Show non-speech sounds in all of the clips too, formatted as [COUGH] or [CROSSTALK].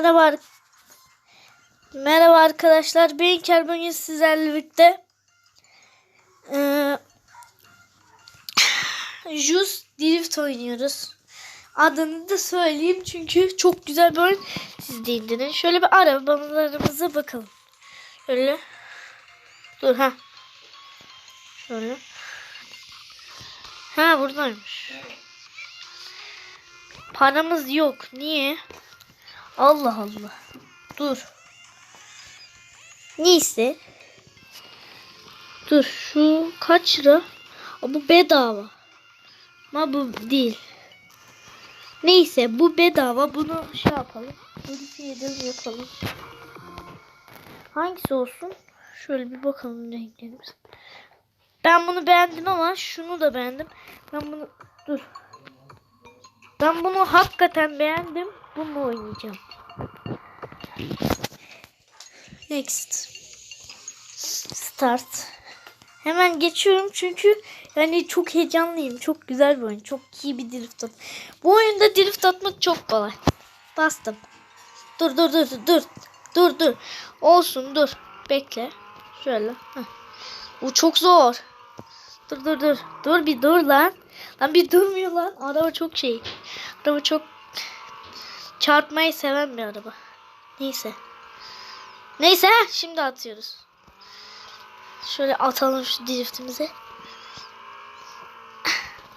Merhaba. Merhaba arkadaşlar. Ben İlker sizlerle birlikte eee Just Drift oynuyoruz. Adını da söyleyeyim çünkü çok güzel bir oyun. Siz de indirin. Şöyle bir arabalarımıza bakalım. Şöyle. Dur ha. Şöyle. Ha buradaymış. Paramız yok. Niye? Allah Allah. Dur. Neyse. Dur şu kaç lira? Bu bedava. Ama bu değil. Neyse bu bedava. Bunu şey yapalım. Modifiye edelim yapalım. Hangisi olsun? Şöyle bir bakalım renklerimiz. Ben bunu beğendim ama şunu da beğendim. Ben bunu dur. Ben bunu hakikaten beğendim. Bunu oynayacağım. Next. Start. Hemen geçiyorum çünkü yani çok heyecanlıyım. Çok güzel bir oyun. Çok iyi bir drift at. Bu oyunda drift atmak çok kolay. Bastım. Dur dur dur dur dur. Dur. Olsun dur. Bekle. Şöyle. Bu çok zor. Dur dur dur. Dur bir dur lan. Lan bir durmuyor lan. Araba çok şey. Araba çok çarpmayı seven bir araba. Neyse. Neyse şimdi atıyoruz. Şöyle atalım şu driftimizi.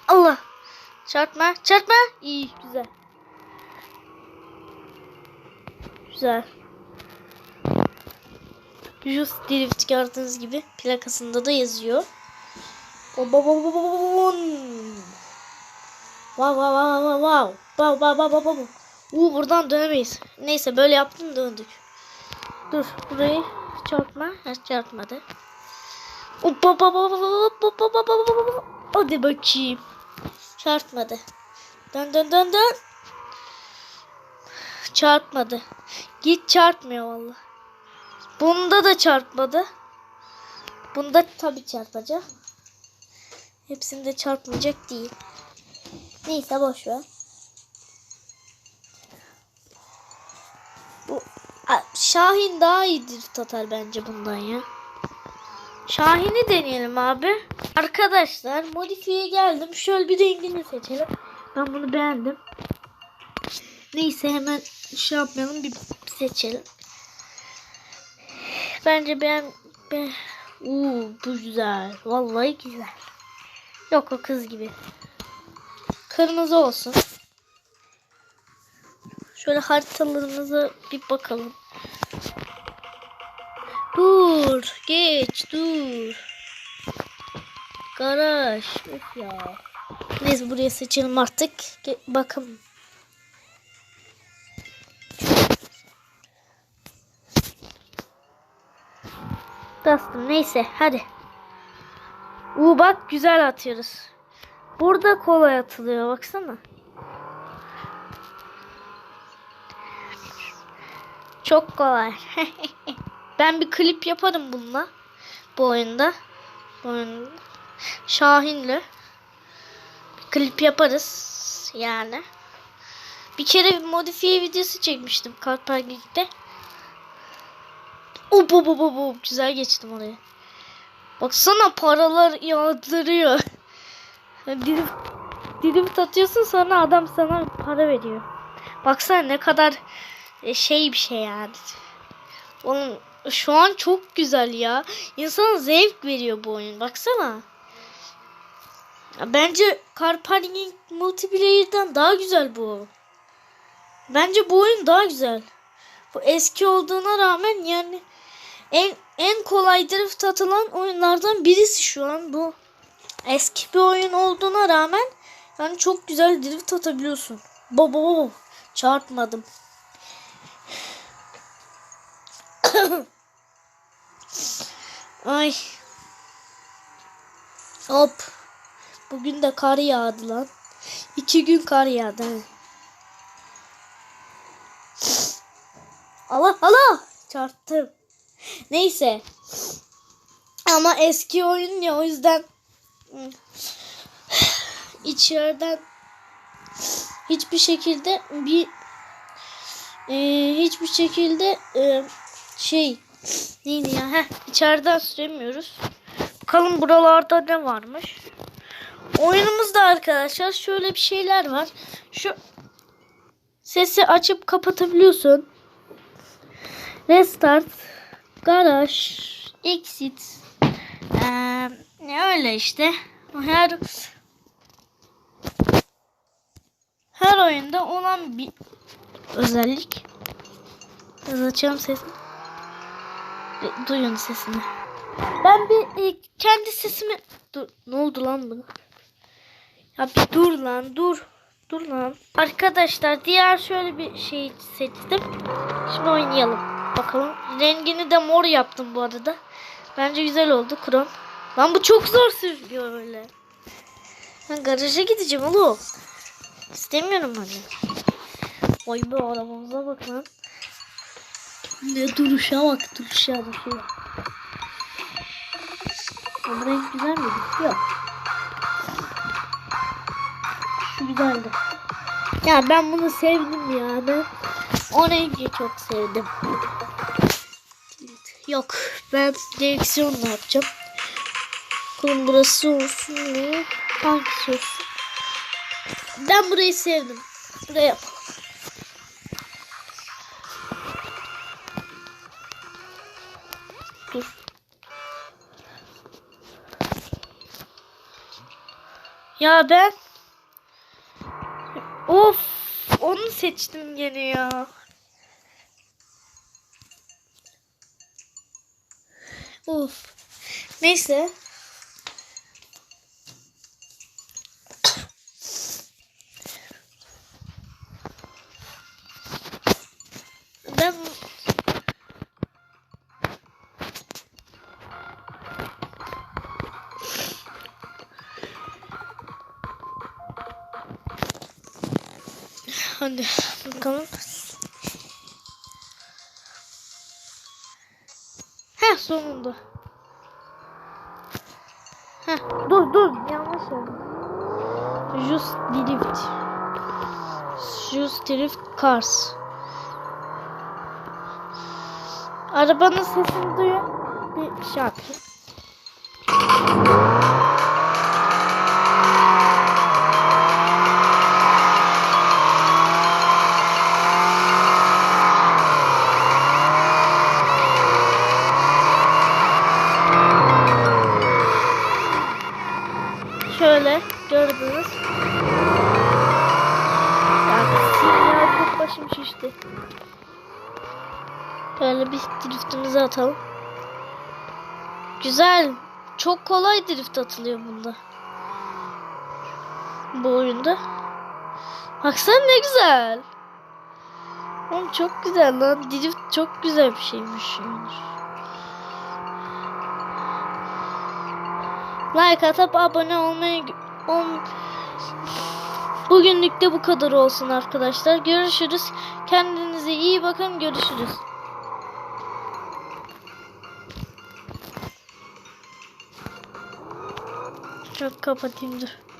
Allah. Çarpma. Çarpma. İyi. Güzel. Güzel. Just drift gördüğünüz gibi plakasında da yazıyor. Wow wow wow wow wow. Wow wow wow wow wow. Uuu buradan dönemeyiz. Neyse böyle yaptım döndük. Dur burayı çarpma. Ha çarpmadı. Hadi bakayım. Çarpmadı. Dön dön dön dön. Çarpmadı. Git çarpmıyor valla. Bunda da çarpmadı. Bunda tabi çarpacak. Hepsinde çarpmayacak değil. Neyse boş ver. Şahin daha iyidir Tatar bence bundan ya. Şahin'i deneyelim abi. Arkadaşlar modifiye geldim. Şöyle bir rengini seçelim. Ben bunu beğendim. Neyse hemen şey yapmayalım bir seçelim. Bence ben, ben... Uuu bu güzel. Vallahi güzel. Yok o kız gibi. Kırmızı olsun. Şöyle haritalarımıza bir bakalım. Dur. Geç. Dur. Garaj. Of ya. Neyse buraya seçelim artık. Ge bakın. Bastım. Neyse hadi. Uu bak güzel atıyoruz. Burada kolay atılıyor baksana. Çok kolay. [LAUGHS] ben bir klip yaparım bununla. Bu oyunda. Bu oyunda. Şahin'le. Bir klip yaparız. Yani. Bir kere modifiye videosu çekmiştim Kartpark'ta. Hop hop hop hop hop. Güzel geçtim oraya. Baksana paralar yağdırıyor. [LAUGHS] Dilim, dilim atıyorsun sonra adam sana para veriyor. Baksana ne kadar e, şey bir şey yani. Oğlum şu an çok güzel ya. İnsana zevk veriyor bu oyun. Baksana. Bence Car Parking Multiplayer'dan daha güzel bu. Bence bu oyun daha güzel. Bu eski olduğuna rağmen yani en en kolay drift atılan oyunlardan birisi şu an bu. Eski bir oyun olduğuna rağmen yani çok güzel drift atabiliyorsun. Baba baba çarpmadım. [CLEARS THROAT] [LAUGHS] Ay. Hop. Bugün de kar yağdı lan. İki gün kar yağdı. he. Allah Allah. Çarptım. Neyse. Ama eski oyun ya o yüzden içeriden hiçbir şekilde bir e, hiçbir şekilde e, şey neydi ya heh, içeriden süremiyoruz. Bakalım buralarda ne varmış. Oyunumuzda arkadaşlar şöyle bir şeyler var. Şu sesi açıp kapatabiliyorsun. Restart, garaj, exit. Ee, ne öyle işte. Her her oyunda olan bir özellik. Biraz açalım sesini. Duyun sesini. Ben bir e, kendi sesimi... Dur, ne oldu lan buna? Ya bir dur lan dur. Dur lan. Arkadaşlar diğer şöyle bir şey seçtim. Şimdi oynayalım. Bakalım. Rengini de mor yaptım bu arada. Bence güzel oldu Kron. Lan bu çok zor sürüyor öyle. Ben garaja gideceğim oğlum. İstemiyorum hani. Vay be arabamıza bak lan. Ne duruşa bak duruşa bak. Ama renk güzel miydi? Yok. Şu güzeldi. Ya ben bunu sevdim ya. Ben o rengi çok sevdim. Yok. Ben direksiyonla yapacağım. Bakalım burası olsun mu? Hangisi olsun? Ben burayı sevdim. Buraya yapalım. Ya ben Of onu seçtim gene ya. Of. Neyse. Hadi bakalım. Heh sonunda. Heh dur dur yanlış oldu. Just drift. Just drift cars. Arabanın sesini duyun. Bir şey. Şöyle gördünüz. Ya çok başım şişti. Böyle bir driftimizi atalım. Güzel. Çok kolay drift atılıyor bunda. Bu oyunda. Baksana ne güzel. Oğlum çok güzel lan. Drift çok güzel bir şeymiş yani. Like atıp abone olmayı ol, Bugünlük de bu kadar olsun arkadaşlar. Görüşürüz. Kendinize iyi bakın. Görüşürüz. Çok kapatayım dur.